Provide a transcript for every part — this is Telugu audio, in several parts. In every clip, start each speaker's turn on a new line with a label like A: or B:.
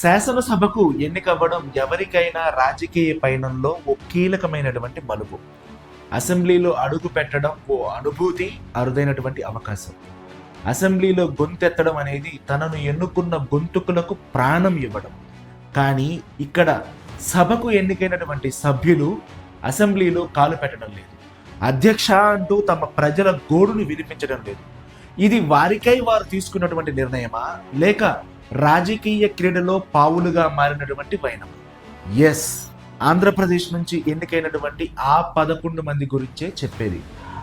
A: శాసనసభకు ఎన్నికవ్వడం ఎవరికైనా రాజకీయ పయనంలో ఓ కీలకమైనటువంటి మలుపు. అసెంబ్లీలో అడుగు పెట్టడం ఓ అనుభూతి అరుదైనటువంటి అవకాశం. అసెంబ్లీలో గొంతెత్తడం అనేది తనను ఎన్నుకున్న గొంతుకులకు ప్రాణం ఇవ్వడం. కానీ ఇక్కడ సభకు ఎన్నికైనటువంటి సభ్యులు అసెంబ్లీలో కాలు పెట్టడం లేదు. అధ్యక్ష అంటూ తమ ప్రజల గోడును వినిపించడం లేదు. ఇది వారికై వారు తీసుకున్నటువంటి నిర్ణయమా? లేక రాజకీయ క్రీడలో పావులుగా మారినటువంటి వైనం. ఎస్ ఆంధ్రప్రదేశ్ నుంచి ఎన్నికైనటువంటి ఆ పదకొండు మంది గురించే చెప్పేది.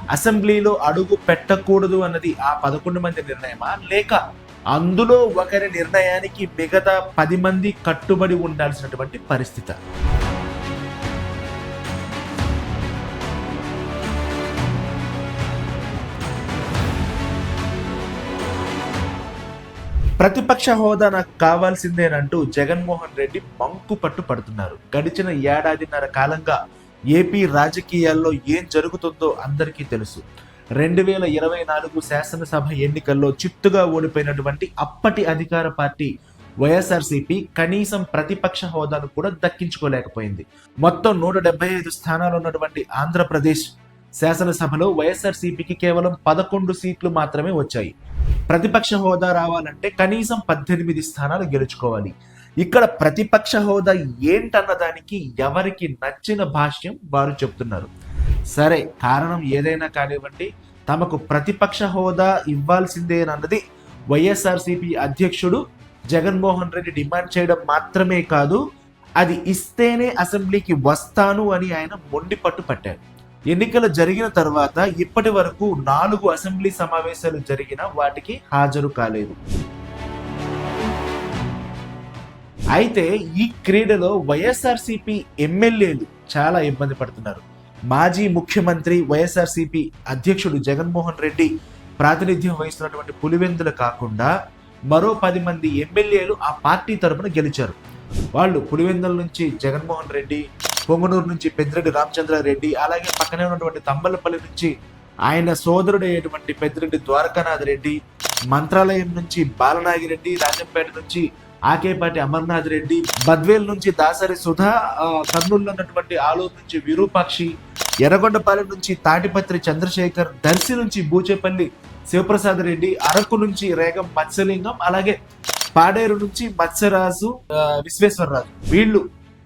A: అసెంబ్లీలో అడుగు పెట్టకూడదు అన్నది ఆ పదకొండు మంది నిర్ణయమా? లేక అందులో ఒకరి నిర్ణయానికి మిగతా పది మంది కట్టుబడి ఉండాల్సినటువంటి పరిస్థితి? ప్రతిపక్ష హోదా నాకు కావాల్సిందేనంటూ జగన్మోహన్ రెడ్డి మంకు పట్టు పడుతున్నారు. గడిచిన ఏడాదిన్నర కాలంగా ఏపీ రాజకీయాల్లో ఏం జరుగుతుందో అందరికీ తెలుసు. రెండు వేల ఇరవై నాలుగు శాసనసభ ఎన్నికల్లో చిత్తుగా ఓడిపోయినటువంటి అప్పటి అధికార పార్టీ వైఎస్ఆర్సీపీ కనీసం ప్రతిపక్ష హోదాను కూడా దక్కించుకోలేకపోయింది. మొత్తం నూట డెబ్బై ఐదు స్థానాలు ఉన్నటువంటి ఆంధ్రప్రదేశ్ శాసనసభలో వైఎస్ఆర్సీపీకి కేవలం పదకొండు సీట్లు మాత్రమే వచ్చాయి. ప్రతిపక్ష హోదా రావాలంటే కనీసం పద్దెనిమిది స్థానాలు గెలుచుకోవాలి. ఇక్కడ ప్రతిపక్ష హోదా ఏంటన్న దానికి ఎవరికి నచ్చిన భాష్యం వారు చెప్తున్నారు. సరే కారణం ఏదైనా కానివ్వండి తమకు ప్రతిపక్ష హోదా ఇవ్వాల్సిందేనన్నది వైఎస్ఆర్సీపీ అధ్యక్షుడు జగన్మోహన్ రెడ్డి డిమాండ్ చేయడం మాత్రమే కాదు అది ఇస్తేనే అసెంబ్లీకి వస్తాను అని ఆయన మొండి పట్టు పట్టారు. ఎన్నికలు జరిగిన తర్వాత ఇప్పటి వరకు నాలుగు అసెంబ్లీ సమావేశాలు జరిగిన వాటికి హాజరు కాలేదు. అయితే ఈ క్రీడలో వైఎస్ఆర్సీపీ ఎమ్మెల్యేలు చాలా ఇబ్బంది పడుతున్నారు. మాజీ ముఖ్యమంత్రి వైఎస్ఆర్సీపీ అధ్యక్షుడు జగన్మోహన్ రెడ్డి ప్రాతినిధ్యం వహిస్తున్నటువంటి పులివెందులు కాకుండా మరో పది మంది ఎమ్మెల్యేలు ఆ పార్టీ తరపున గెలిచారు. వాళ్ళు పులివెందుల నుంచి జగన్మోహన్ రెడ్డి పొంగనూరు నుంచి పెద్దిరెడ్డి రామచంద్రారెడ్డి అలాగే పక్కనే ఉన్నటువంటి తంబలపల్లి నుంచి ఆయన సోదరుడు పెద్దిరెడ్డి ద్వారకానాథ్ రెడ్డి మంత్రాలయం నుంచి బాలనాగిరెడ్డి రాజంపేట నుంచి ఆకేపాటి అమర్నాథ్ రెడ్డి బద్వేల్ నుంచి దాసరి సుధా కర్నూలులో ఉన్నటువంటి ఆలూరు నుంచి విరూపాక్షి ఎర్రగొండపాలెం నుంచి తాటిపత్రి చంద్రశేఖర్ దర్శి నుంచి బూచేపల్లి శివప్రసాద్ రెడ్డి అరకు నుంచి రేగం మత్స్యలింగం అలాగే పాడేరు నుంచి మత్స్యరాజు విశ్వేశ్వరరాజు వీళ్ళు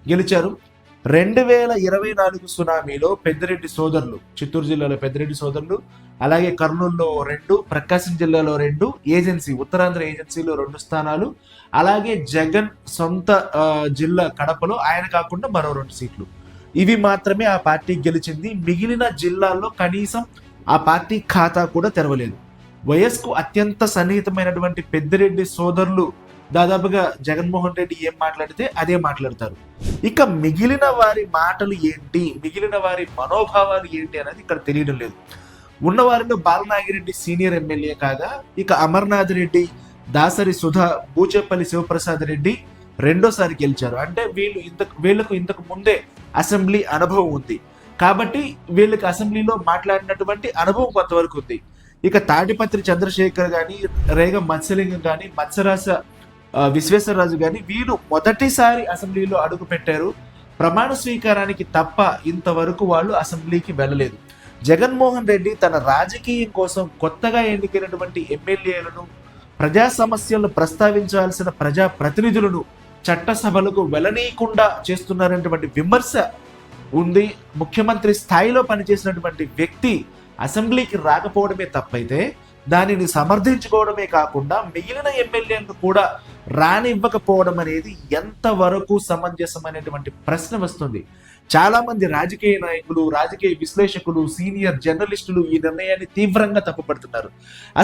A: గెలిచారు. రెండు వేల ఇరవై నాలుగు సునామీలో పెద్దిరెడ్డి సోదరులు చిత్తూరు జిల్లాలో పెద్దిరెడ్డి సోదరులు అలాగే కర్నూలులో రెండు ప్రకాశం జిల్లాలో రెండు ఏజెన్సీ ఉత్తరాంధ్ర ఏజెన్సీలో రెండు స్థానాలు అలాగే జగన్ సొంత జిల్లా కడపలో ఆయన కాకుండా మరో రెండు సీట్లు. ఇవి మాత్రమే ఆ పార్టీ గెలిచింది. మిగిలిన జిల్లాల్లో కనీసం ఆ పార్టీ ఖాతా కూడా తెరవలేదు. వయస్కు అత్యంత సన్నిహితమైనటువంటి పెద్దిరెడ్డి సోదరులు దాదాపుగా జగన్మోహన్ రెడ్డి ఏం మాట్లాడితే అదే మాట్లాడతారు. ఇక మిగిలిన వారి మాటలు ఏంటి? మిగిలిన వారి మనోభావాలు ఏంటి అనేది ఇక్కడ తెలియడం లేదు. ఉన్న వారిలో బాలనాగిరెడ్డి సీనియర్ ఎమ్మెల్యే కాగా ఇక అమర్నాథ్ రెడ్డి దాసరి సుధా బూచేపల్లి శివప్రసాద్ రెడ్డి రెండోసారి గెలిచారు. అంటే వీళ్ళు ఇంతకు వీళ్ళకు ఇంతకు ముందే అసెంబ్లీ అనుభవం ఉంది. కాబట్టి వీళ్ళకి అసెంబ్లీలో మాట్లాడినటువంటి అనుభవం కొంతవరకు ఉంది. ఇక తాటిపత్రి చంద్రశేఖర్ కానీ రేగ మత్స్యలింగం కానీ మత్స్యరాస విశ్వేశ్వరరాజు గారిని వీరు మొదటిసారి అసెంబ్లీలో అడుగు పెట్టారు. ప్రమాణ స్వీకారానికి తప్ప ఇంతవరకు వాళ్ళు అసెంబ్లీకి వెళ్ళలేదు. జగన్మోహన్ రెడ్డి తన రాజకీయం కోసం కొత్తగా ఎన్నికైనటువంటి ఎమ్మెల్యేలను ప్రజా సమస్యలను ప్రస్తావించాల్సిన ప్రజా ప్రతినిధులను చట్టసభలకు వెళ్ళనీయకుండా చేస్తున్నారనేటువంటి విమర్శ ఉంది. ముఖ్యమంత్రి స్థాయిలో పనిచేసినటువంటి వ్యక్తి అసెంబ్లీకి రాకపోవడమే తప్పైతే దానిని సమర్థించుకోవడమే కాకుండా మిగిలిన ఎమ్మెల్యేలను కూడా రానివ్వకపోవడం అనేది ఎంతవరకు సమంజసం అనేటువంటి ప్రశ్న వస్తుంది. చాలా మంది రాజకీయ నాయకులు రాజకీయ విశ్లేషకులు సీనియర్ జర్నలిస్టులు ఈ నిర్ణయాన్ని తీవ్రంగా తప్పుపడుతున్నారు.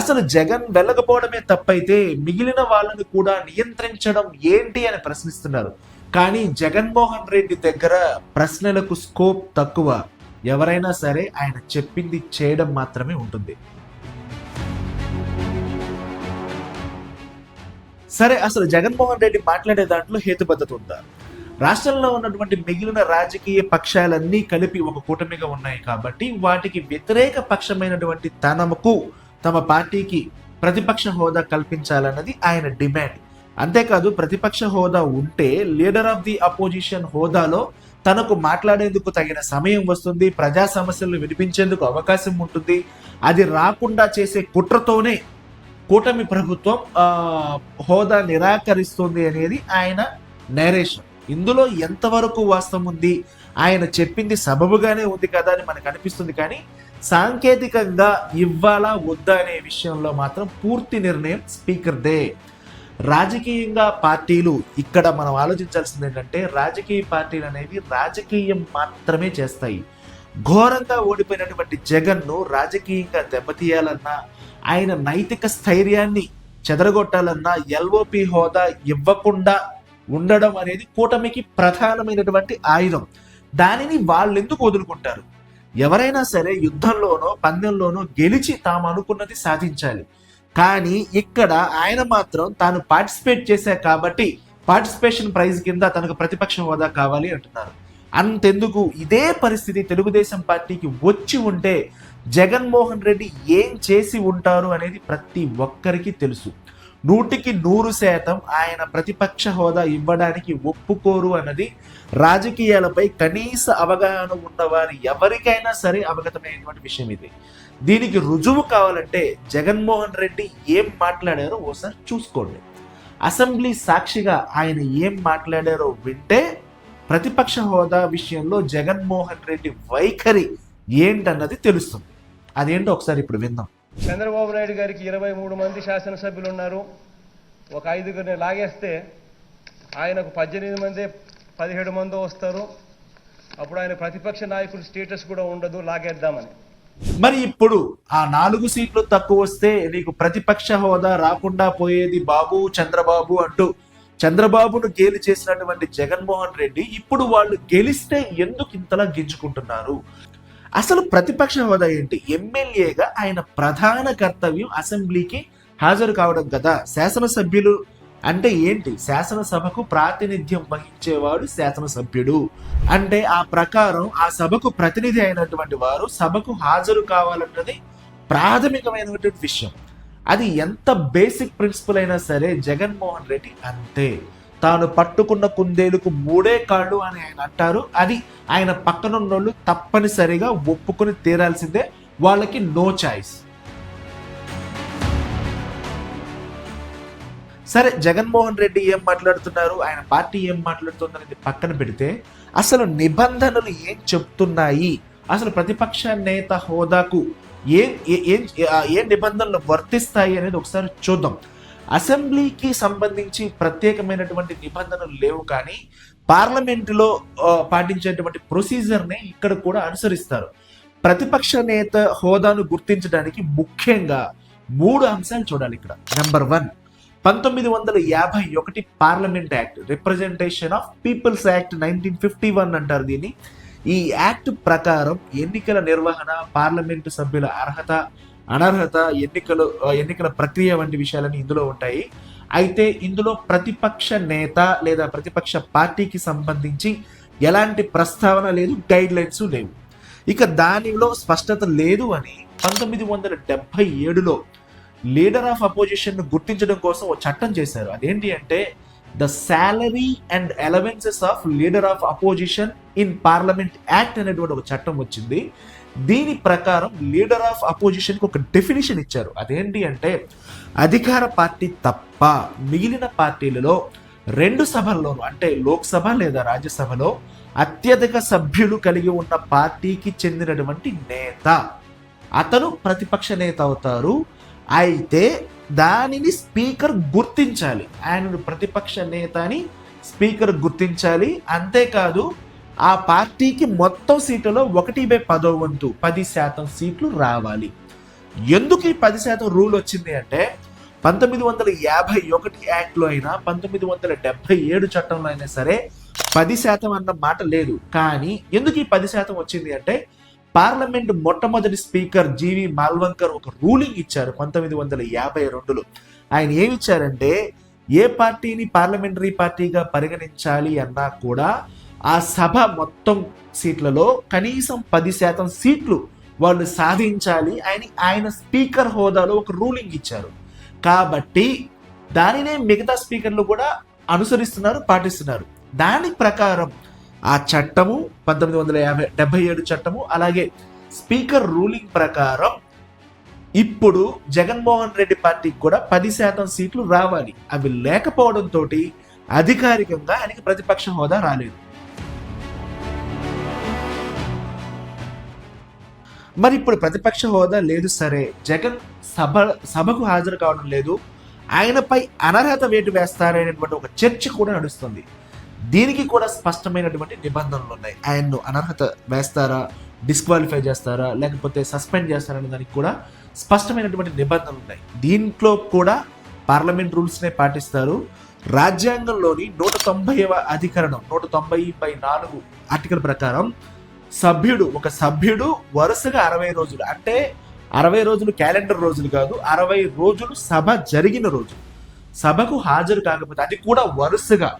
A: అసలు జగన్ వెళ్ళకపోవడమే తప్పైతే మిగిలిన వాళ్ళని కూడా నియంత్రించడం ఏంటి అని ప్రశ్నిస్తున్నారు. కానీ జగన్మోహన్ రెడ్డి దగ్గర ప్రశ్నలకు స్కోప్ తక్కువ. ఎవరైనా సరే ఆయన చెప్పింది చేయడం మాత్రమే ఉంటుంది. సరే అసలు జగన్మోహన్ రెడ్డి మాట్లాడే దాంట్లో హేతుబద్ధత ఉందా? రాష్ట్రంలో ఉన్నటువంటి మిగిలిన రాజకీయ పక్షాలన్నీ కలిపి ఒక కూటమిగా ఉన్నాయి కాబట్టి వాటికి వ్యతిరేక పక్షమైనటువంటి తనకు తమ పార్టీకి ప్రతిపక్ష హోదా కల్పించాలన్నది ఆయన డిమాండ్. అంతేకాదు ప్రతిపక్ష హోదా ఉంటే లీడర్ ఆఫ్ ది అపోజిషన్ హోదాలో తనకు మాట్లాడేందుకు తగిన సమయం వస్తుంది ప్రజా సమస్యలను వినిపించేందుకు అవకాశం ఉంటుంది. అది రాకుండా చేసే కుట్రతోనే కూటమి ప్రభుత్వం హోదా నిరాకరిస్తుంది అనేది ఆయన నేరేషన్ ఇందులో ఎంతవరకు వాస్తవం ఉంది? ఆయన చెప్పింది సబబుగానే ఉంది కదా అని మనకు అనిపిస్తుంది కానీ సాంకేతికంగా ఇవ్వాలా వద్దా అనే విషయంలో మాత్రం పూర్తి నిర్ణయం స్పీకర్దే రాజకీయంగా పార్టీలు ఇక్కడ మనం ఆలోచించాల్సింది ఏంటంటే రాజకీయ పార్టీలు అనేవి రాజకీయం మాత్రమే చేస్తాయి. ఘోరంగా ఓడిపోయినటువంటి జగన్ను రాజకీయంగా దెబ్బతీయాలన్నా ఆయన నైతిక స్థైర్యాన్ని చెదరగొట్టాలన్నా ఎల్ఓపి హోదా ఇవ్వకుండా ఉండడం అనేది కూటమికి ప్రధానమైనటువంటి ఆయుధం. దానిని వాళ్ళు ఎందుకు వదులుకుంటారు? ఎవరైనా సరే యుద్ధంలోనో పందెంలోనో గెలిచి తాము అనుకున్నది సాధించాలి. కానీ ఇక్కడ ఆయన మాత్రం తాను పార్టిసిపేట్ చేశా కాబట్టి పార్టిసిపేషన్ ప్రైజ్ కింద తనకు ప్రతిపక్ష హోదా కావాలి అంటున్నారు. అంతెందుకు? ఇదే పరిస్థితి తెలుగుదేశం పార్టీకి వచ్చి ఉంటే జగన్మోహన్ రెడ్డి ఏం చేసి ఉంటారు అనేది ప్రతి ఒక్కరికి తెలుసు. నూటికి నూరు శాతం ఆయన ప్రతిపక్ష హోదా ఇవ్వడానికి ఒప్పుకోరు అన్నది రాజకీయాలపై కనీస అవగాహన ఉన్నవారు ఎవరికైనా సరే అవగతమైనటువంటి విషయం ఇది. దీనికి రుజువు కావాలంటే జగన్మోహన్ రెడ్డి ఏం మాట్లాడారో ఓసారి చూసుకోండి. అసెంబ్లీ సాక్షిగా ఆయన ఏం మాట్లాడారో వింటే ప్రతిపక్ష హోదా విషయంలో జగన్మోహన్ రెడ్డి వైఖరి ఏంటన్నది తెలుస్తుంది. అదేంటో ఒకసారి ఇప్పుడు విందాం.
B: చంద్రబాబు నాయుడు గారికి ఇరవై మూడు మంది శాసనసభ్యులు ఉన్నారు ఒక ఐదుగురిని లాగేస్తే ఆయనకు పద్దెనిమిది మంది పదిహేడు మంది వస్తారు. అప్పుడు ఆయన ప్రతిపక్ష నాయకుల స్టేటస్ కూడా ఉండదు లాగేద్దామని.
A: మరి ఇప్పుడు ఆ నాలుగు సీట్లు తక్కువ వస్తే నీకు ప్రతిపక్ష హోదా రాకుండా పోయేది బాబు చంద్రబాబు అంటూ చంద్రబాబును గేలి చేసినటువంటి జగన్మోహన్ రెడ్డి ఇప్పుడు వాళ్ళు గెలిస్తే ఎందుకు ఇంతలా గింజుకుంటున్నారు? అసలు ప్రతిపక్ష హోదా ఏంటి? ఎమ్మెల్యేగా ఆయన ప్రధాన కర్తవ్యం అసెంబ్లీకి హాజరు కావడం కదా. శాసనసభ్యులు అంటే ఏంటి? శాసనసభకు ప్రాతినిధ్యం వహించేవాడు శాసనసభ్యుడు. అంటే ఆ ప్రకారం ఆ సభకు ప్రతినిధి అయినటువంటి వారు సభకు హాజరు కావాలన్నది ప్రాథమికమైనటువంటి విషయం. అది ఎంత బేసిక్ ప్రిన్సిపల్ అయినా సరే జగన్మోహన్ రెడ్డి అంతే. తాను పట్టుకున్న కుందేలుకు మూడే కాళ్ళు అని ఆయన అంటారు. అది ఆయన పక్కనున్నోళ్ళు తప్పనిసరిగా ఒప్పుకొని తీరాల్సిందే. వాళ్ళకి నో చాయిస్ సరే జగన్మోహన్ రెడ్డి ఏం మాట్లాడుతున్నారు? ఆయన పార్టీ ఏం మాట్లాడుతుంది అనేది పక్కన పెడితే అసలు నిబంధనలు ఏం చెప్తున్నాయి? అసలు ప్రతిపక్ష నేత హోదాకు ఏం ఏ- ఏం ఏ నిబంధనలు వర్తిస్తాయి అనేది ఒకసారి చూద్దాం. అసెంబ్లీకి సంబంధించి ప్రత్యేకమైనటువంటి నిబంధనలు లేవు కానీ పార్లమెంటులో పాటించేటువంటి ప్రొసీజర్ని ఇక్కడ కూడా అనుసరిస్తారు. ప్రతిపక్ష నేత హోదాను గుర్తించడానికి ముఖ్యంగా మూడు అంశాలు చూడాలి ఇక్కడ. నెంబర్ వన్ పంతొమ్మిది వందల యాభై ఒకటి parliament act representation of peoples act nineteen fifty one అంటారు దీన్ని. ఈ యాక్ట్ ప్రకారం ఎన్నికల నిర్వహణ పార్లమెంటు సభ్యుల అర్హత అనర్హత ఎన్నికలు ఎన్నికల ప్రక్రియ వంటి విషయాలన్నీ ఇందులో ఉంటాయి. అయితే ఇందులో ప్రతిపక్ష నేత లేదా ప్రతిపక్ష పార్టీకి సంబంధించి ఎలాంటి ప్రస్తావన లేదు గైడ్ లైన్స్ లేవు. ఇక దానిలో స్పష్టత లేదు అని పంతొమ్మిది వందల డెబ్బై ఏడులో లీడర్ ఆఫ్ అపోజిషన్ గుర్తించడం కోసం ఒక చట్టం చేశారు. అదేంటి అంటే the salary and allowances of leader of opposition in parliament act అనేటువంటి ఒక చట్టం వచ్చింది. దీని ప్రకారం లీడర్ ఆఫ్ అపోజిషన్కి ఒక డెఫినేషన్ ఇచ్చారు. అదేంటి అంటే అధికార పార్టీ తప్ప మిగిలిన పార్టీలలో రెండు సభల్లోనూ అంటే లోక్సభ లేదా రాజ్యసభలో అత్యధిక సభ్యులు కలిగి ఉన్న పార్టీకి చెందినటువంటి నేత. అతను ప్రతిపక్ష నేత అవుతారు. అయితే దానిని స్పీకర్ గుర్తించాలి. ఆయన ప్రతిపక్ష నేత అని స్పీకర్ గుర్తించాలి. అంతేకాదు ఆ పార్టీకి మొత్తం సీట్లలో ఒకటి బై పదో వంతు పది శాతం సీట్లు రావాలి. ఎందుకు ఈ పది శాతం రూల్ వచ్చింది అంటే పంతొమ్మిది వందల యాభై ఒకటి యాక్ట్లో అయినా పంతొమ్మిది వందల డెబ్బై ఏడు చట్టంలో అయినా సరే పది శాతం అన్న మాట లేదు. కానీ ఎందుకు ఈ పది శాతం వచ్చింది అంటే పార్లమెంట్ మొట్టమొదటి స్పీకర్ జీవి మాల్వంకర్ ఒక రూలింగ్ ఇచ్చారు పంతొమ్మిది వందల యాభై రెండులో. ఆయన ఏమిచ్చారంటే ఏ పార్టీని పార్లమెంటరీ పార్టీగా పరిగణించాలి అన్నా కూడా ఆ సభ మొత్తం సీట్లలో కనీసం పది శాతం సీట్లు వాళ్ళు సాధించాలి అని ఆయన స్పీకర్ హోదాలో ఒక రూలింగ్ ఇచ్చారు. కాబట్టి దానినే మిగతా స్పీకర్లు కూడా అనుసరిస్తున్నారు పాటిస్తున్నారు. దాని ప్రకారం ఆ చట్టము పంతొమ్మిది వందల యాభై డెబ్బై ఏడు చట్టము అలాగే స్పీకర్ రూలింగ్ ప్రకారం ఇప్పుడు జగన్మోహన్ రెడ్డి పార్టీకి కూడా పది శాతం సీట్లు రావాలి. అవి లేకపోవడంతో అధికారికంగా ఆయనకి ప్రతిపక్ష హోదా రాలేదు. మరి ఇప్పుడు ప్రతిపక్ష హోదా లేదు సరే. జగన్ సభ సభకు హాజరు కావడం లేదు. ఆయనపై అనర్హత వేటు వేస్తారనేటువంటి ఒక చర్చ కూడా నడుస్తుంది. దీనికి కూడా స్పష్టమైనటువంటి నిబంధనలు ఉన్నాయి. ఆయన్ను అనర్హత వేస్తారా? డిస్క్వాలిఫై చేస్తారా? లేకపోతే సస్పెండ్ చేస్తారా దానికి కూడా స్పష్టమైనటువంటి నిబంధనలు ఉన్నాయి. దీంట్లో కూడా పార్లమెంట్ రూల్స్నే పాటిస్తారు. రాజ్యాంగంలోని నూట తొంభైవ అధికరణం నూట తొంభై బై నాలుగు ఆర్టికల్ ప్రకారం సభ్యుడు ఒక సభ్యుడు వరుసగా అరవై రోజులు. అంటే అరవై రోజులు క్యాలెండర్ రోజులు కాదు అరవై రోజులు సభ జరిగిన రోజు. సభకు హాజరు కాకపోతే అది కూడా వరుసగా.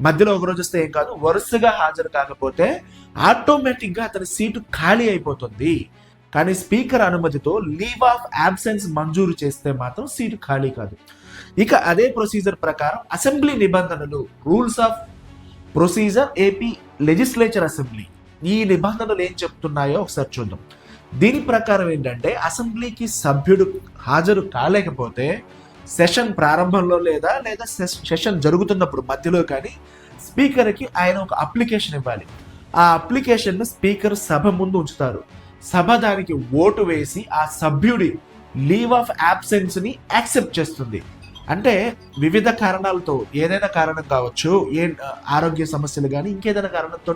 A: మధ్యలో ఒక రోజు వస్తే ఏం కాదు వరుసగా హాజరు కాకపోతే ఆటోమేటిక్గా అతని సీటు ఖాళీ అయిపోతుంది. కానీ స్పీకర్ అనుమతితో లీవ్ ఆఫ్ అబ్సెన్స్ మంజూరు చేస్తే మాత్రం సీటు ఖాళీ కాదు. ఇక అదే ప్రొసీజర్ ప్రకారం అసెంబ్లీ నిబంధనలు rules of procedure AP legislature assembly. ఈ నిబంధనలు ఏం చెప్తున్నాయో ఒకసారి చూద్దాం. దీని ప్రకారం ఏంటంటే అసెంబ్లీకి సభ్యుడు హాజరు కాలేకపోతే సెషన్ ప్రారంభంలో లేదా లేదా సెషన్ జరుగుతున్నప్పుడు మధ్యలో కానీ స్పీకర్కి ఆయన ఒక అప్లికేషన్ ఇవ్వాలి. ఆ అప్లికేషన్ను స్పీకర్ సభ ముందు ఉంచుతారు. సభ దానికి ఓటు వేసి ఆ సభ్యుడి లీవ్ ఆఫ్ యాబ్సెన్స్ని యాక్సెప్ట్ చేస్తుంది. అంటే వివిధ కారణాలతో ఏదైనా కారణం కావచ్చు ఏ ఆరోగ్య సమస్యలు కానీ ఇంకేదైనా కారణంతో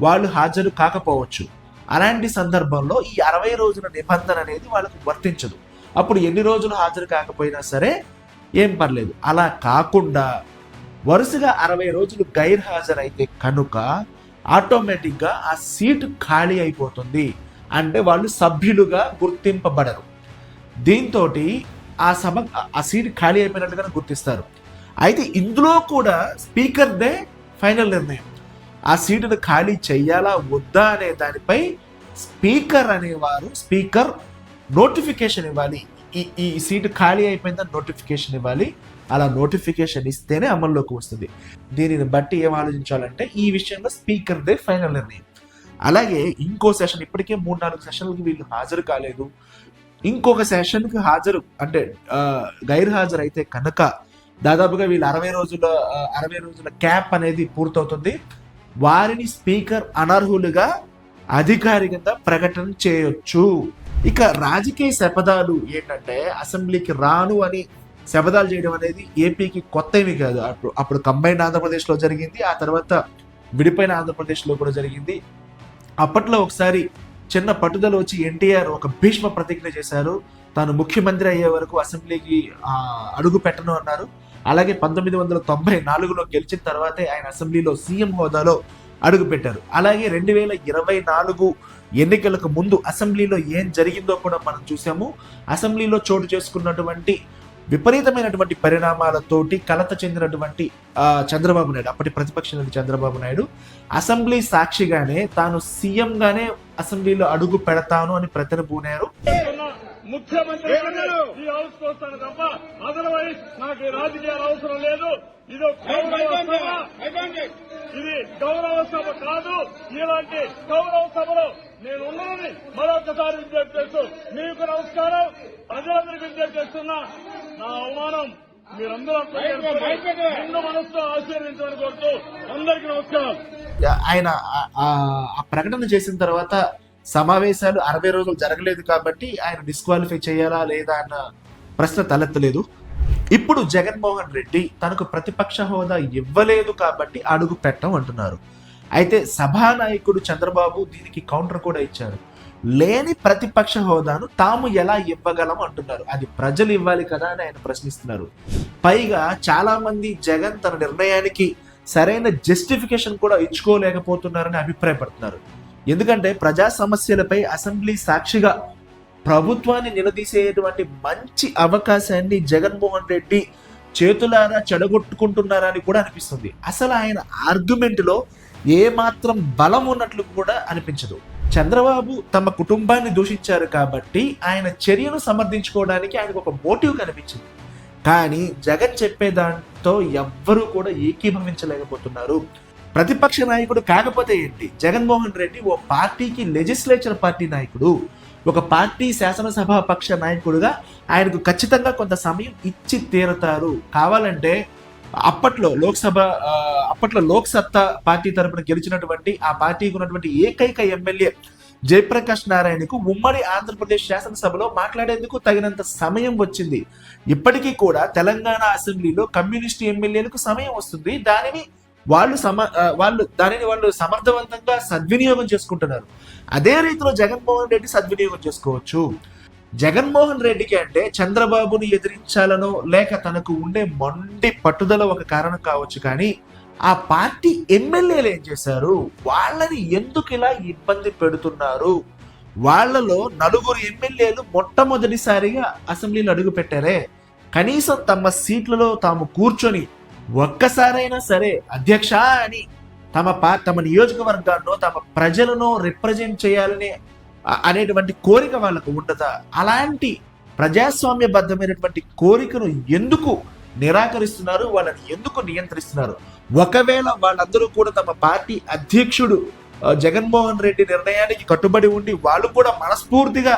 A: వాళ్ళు హాజరు కాకపోవచ్చు. అలాంటి సందర్భంలో ఈ అరవై రోజుల నిబంధన అనేది వాళ్ళకు వర్తించదు. అప్పుడు ఎన్ని రోజులు హాజరు కాకపోయినా సరే ఏం పర్లేదు. అలా కాకుండా వరుసగా అరవై రోజులు గైర్ హాజరైతే కనుక ఆటోమేటిక్గా ఆ సీటు ఖాళీ అయిపోతుంది. అంటే వాళ్ళు సభ్యులుగా గుర్తింపబడరు. దీంతో ఆ సభ ఆ సీట్ ఖాళీ అయిపోయినట్టుగా గుర్తిస్తారు. అయితే ఇందులో కూడా స్పీకర్దే ఫైనల్ నిర్ణయం. ఆ సీటును ఖాళీ చేయాలా? వద్దా అనే దానిపై స్పీకర్ అనేవారు స్పీకర్ నోటిఫికేషన్ ఇవ్వాలి. ఈ ఈ సీటు ఖాళీ అయిపోయిందని నోటిఫికేషన్ ఇవ్వాలి. అలా నోటిఫికేషన్ ఇస్తేనే అమల్లోకి వస్తుంది. దీనిని బట్టి ఏం ఆలోచించాలంటే ఈ విషయంలో స్పీకర్దే ఫైనల్ నిర్ణయం. అలాగే ఇంకో సెషన్ ఇప్పటికే మూడు నాలుగు సెషన్లకి వీళ్ళు హాజరు కాలేదు. ఇంకొక సెషన్కి హాజరు అంటే గైర్ హాజరు అయితే కనుక దాదాపుగా వీళ్ళు అరవై రోజుల అరవై రోజుల క్యాప్ అనేది పూర్తవుతుంది. వారిని స్పీకర్ అనర్హులుగా అధికారికంగా ప్రకటన చేయొచ్చు. ఇక రాజకీయ శపథాలు ఏంటంటే అసెంబ్లీకి రాను అని శపథాలు చేయడం అనేది ఏపీకి కొత్త ఏమీ కాదు. అప్పుడు అప్పుడు కంబైన్ ఆంధ్రప్రదేశ్లో జరిగింది ఆ తర్వాత విడిపోయిన ఆంధ్రప్రదేశ్లో కూడా జరిగింది. అప్పట్లో ఒకసారి చిన్న పట్టుదల వచ్చి ఎన్టీఆర్ ఒక భీష్మ ప్రతిజ్ఞ చేశారు. తాను ముఖ్యమంత్రి అయ్యే వరకు అసెంబ్లీకి అడుగు పెట్టను అన్నారు. అలాగే పంతొమ్మిది వందల తొంభై నాలుగులో గెలిచిన తర్వాతే ఆయన అసెంబ్లీలో సీఎం హోదాలో అడుగుపెట్టారు అలాగే రెండు వేల ఇరవై నాలుగు ఎన్నికలకు ముందు అసెంబ్లీలో ఏం జరిగిందో కూడా మనం చూసాము అసెంబ్లీలో చోటు చేసుకున్నటువంటి విపరీతమైనటువంటి పరిణామాలతోటి కలత చెందినటువంటి చంద్రబాబు నాయుడు అప్పటి ప్రతిపక్ష నేత చంద్రబాబు నాయుడు అసెంబ్లీ సాక్షిగానే తాను సీఎంగానే అసెంబ్లీలో అడుగు పెడతాను అని ప్రతినబూనారు
C: ముఖ్యమంత్రి ఈ హౌస్ వస్తాను తప్ప అదర్వైజ్ నాకు ఈ రాజకీయాలు అవసరం లేదు. ఇది ఒక గౌరవ సభ. ఇది గౌరవ సభ కాదు. ఇలాంటి గౌరవ సభలో నేను ఉన్నానని మరొకసారి విజ్ఞప్తి చేస్తూ మీకు నమస్కారం. ప్రజలందరికీ విజ్ఞప్తి చేస్తున్నా. నా అవమానం మీరందరూ నిండు మనసుతో ఆశీర్వించమని కోరుతూ అందరికీ నమస్కారం.
A: ఆయన ఆ ప్రకటన చేసిన తర్వాత సమావేశాలు అరవై రోజులు జరగలేదు కాబట్టి ఆయన డిస్క్వాలిఫై చేయాలా లేదా అన్న ప్రశ్న తలెత్తలేదు. ఇప్పుడు జగన్మోహన్ రెడ్డి తనకు ప్రతిపక్ష హోదా ఇవ్వలేదు కాబట్టి అడుగు పెట్టం అంటున్నారు. అయితే సభానాయకుడు చంద్రబాబు దీనికి కౌంటర్ కూడా ఇచ్చారు. లేని ప్రతిపక్ష హోదాను తాము ఎలా ఇవ్వగలం అంటున్నారు. అది ప్రజలు ఇవ్వాలి కదా అని ఆయన ప్రశ్నిస్తున్నారు. పైగా చాలా మంది జగన్ తన నిర్ణయానికి సరైన జస్టిఫికేషన్ కూడా ఇచ్చుకోలేకపోతున్నారని అభిప్రాయపడుతున్నారు. ఎందుకంటే ప్రజా సమస్యలపై అసెంబ్లీ సాక్షిగా ప్రభుత్వాన్ని నిలదీసేటువంటి మంచి అవకాశాన్ని జగన్మోహన్ రెడ్డి చేతులారా చెడగొట్టుకుంటున్నారని కూడా అనిపిస్తుంది. అసలు ఆయన ఆర్గ్యుమెంట్లో ఏమాత్రం బలం ఉన్నట్లు కూడా అనిపించదు. చంద్రబాబు తమ కుటుంబాన్ని దూషించారు కాబట్టి ఆయన చర్యను సమర్థించుకోవడానికి ఆయనకు ఒక మోటివ్ కనిపించింది. కానీ జగన్ చెప్పే దాంతో ఎవ్వరూ కూడా ఏకీభవించలేకపోతున్నారు. ప్రతిపక్ష నాయకుడు కాకపోతే ఏంటి? జగన్మోహన్ రెడ్డి ఓ పార్టీకి లెజిస్లేచర్ పార్టీ నాయకుడు. ఒక పార్టీ శాసనసభ పక్ష నాయకుడుగా ఆయనకు ఖచ్చితంగా కొంత సమయం ఇచ్చి తీరుతారు. కావాలంటే అప్పట్లో లోక్సభ అప్పట్లో లోక్ సత్తా పార్టీ తరపున గెలిచినటువంటి ఆ పార్టీకి ఉన్నటువంటి ఏకైక ఎమ్మెల్యే జయప్రకాష్ నారాయణకు ఉమ్మడి ఆంధ్రప్రదేశ్ శాసనసభలో మాట్లాడేందుకు తగినంత సమయం వచ్చింది. ఇప్పటికీ కూడా తెలంగాణ అసెంబ్లీలో కమ్యూనిస్ట్ ఎమ్మెల్యేలకు సమయం వస్తుంది. దానిని వాళ్ళు సమ వాళ్ళు దానిని వాళ్ళు సమర్థవంతంగా సద్వినియోగం చేసుకుంటున్నారు. అదే రీతిలో జగన్మోహన్ రెడ్డి సద్వినియోగం చేసుకోవచ్చు. జగన్మోహన్ రెడ్డికి అంటే చంద్రబాబుని ఎదిరించాలనో లేక తనకు ఉండే మొండి పట్టుదల ఒక కారణం కావచ్చు కానీ ఆ పార్టీ ఎమ్మెల్యేలు ఏం చేశారు? వాళ్ళని ఎందుకు ఇలా ఇబ్బంది పెడుతున్నారు? వాళ్ళలో నలుగురు ఎమ్మెల్యేలు మొట్టమొదటిసారిగా అసెంబ్లీలో అడుగు పెట్టారే కనీసం తమ సీట్లలో తాము కూర్చొని ఒక్కసారైనా సరే అధ్యక్ష అని తమ పా తమ నియోజకవర్గాల్లో తమ ప్రజలను రిప్రజెంట్ చేయాలని అనేటువంటి కోరిక వాళ్ళకు ఉండదా? అలాంటి ప్రజాస్వామ్యబద్ధమైనటువంటి కోరికను ఎందుకు నిరాకరిస్తున్నారు? వాళ్ళని ఎందుకు నియంత్రిస్తున్నారు? ఒకవేళ వాళ్ళందరూ కూడా తమ పార్టీ అధ్యక్షుడు జగన్మోహన్ రెడ్డి నిర్ణయానికి కట్టుబడి ఉండి వాళ్ళు కూడా మనస్ఫూర్తిగా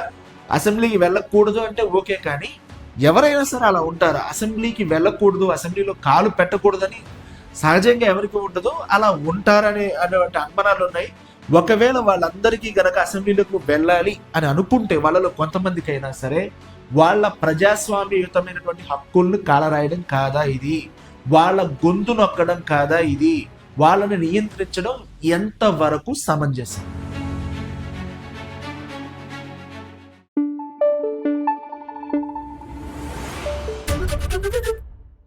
A: అసెంబ్లీకి వెళ్ళకూడదు అంటే ఓకే కానీ ఎవరైనా సరే అలా ఉంటారు. అసెంబ్లీకి వెళ్ళకూడదు అసెంబ్లీలో కాలు పెట్టకూడదని సహజంగా ఎవరికి ఉండదు అలా ఉంటారనే అనేటువంటి అనుమానాలు ఉన్నాయి. ఒకవేళ వాళ్ళందరికీ గనక అసెంబ్లీలకు వెళ్ళాలి అని అనుకుంటే వాళ్ళలో కొంతమందికైనా సరే వాళ్ళ ప్రజాస్వామ్యయుతమైనటువంటి హక్కులను కాలరాయడం కాదా ఇది? వాళ్ళ గొంతు నొక్కడం కాదా ఇది? వాళ్ళని నియంత్రించడం ఎంతవరకు సమంజసం?